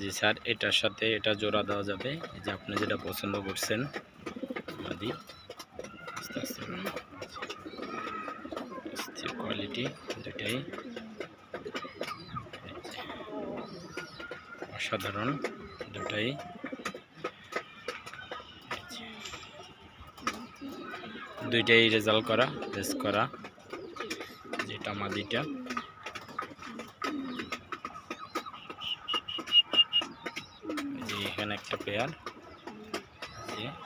জি sir, এটার সাথে এটা জোড়া দেওয়া যাবে। যে আপনি যেটা পছন্দ করছেন মাদি কোয়ালিটি দুটাই অসাধারণ দুটাই দুইটাই রেজাল্ট করা টেস্ট করা। যেটা মাদিটা এই যে এখানে একটা পেয়ার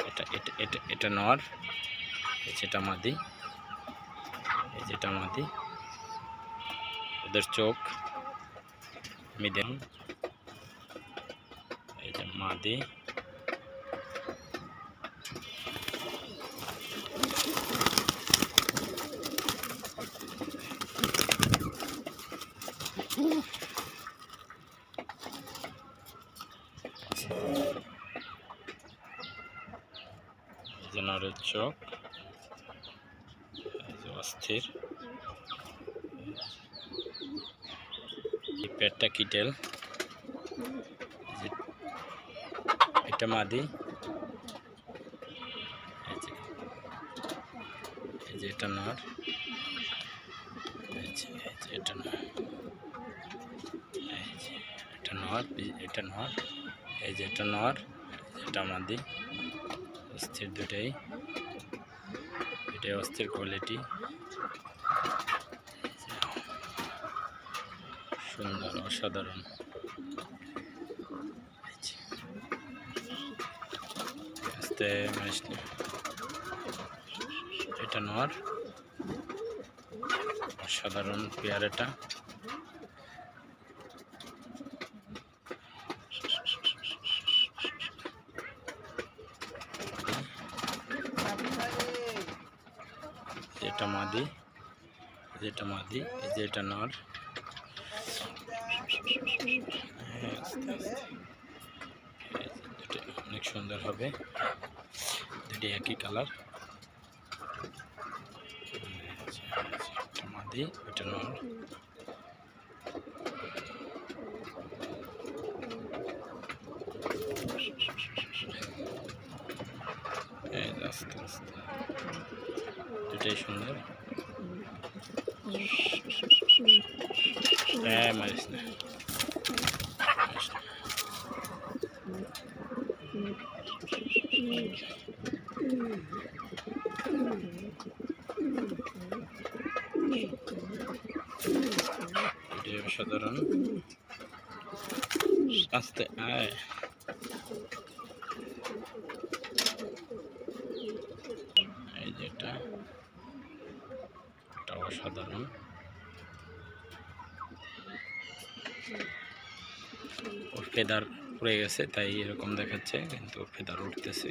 এটা এটা এটা এটা নর। যেটা মাদি। যেটা মাদি। ওদের চোখ। মিদেন এই যে মাদি। এই যে নরের চোখ এই যে অস্থির। পেটটা কিটেল। এটা মাদি। এটা নর। এটা নর এটা নর। এই যে এটা নর, এটা মাদি, অস্থির দুটাই এটাই অস্থির কোয়ালিটি সুন্দর, অসাধারণ। এটা নর। অসাধারণ পেয়ারাটা। যেটা মাদি যেটা মাদি এই যে এটা নর। অনেক সুন্দর হবে, দুটি একই কালার। একটা মাদি এটা নর এই যে আস্তে আস্তে দুটাই সুন্দর হ্যাঁ মারিস না মারিস না। এটাই অসাধারণ আস্তে আয় এই যেটা এটা অসাধারণ। ফেদার পড়ে গেছে তাই এরকম দেখাচ্ছে কিন্তু ফেদার উঠতেছে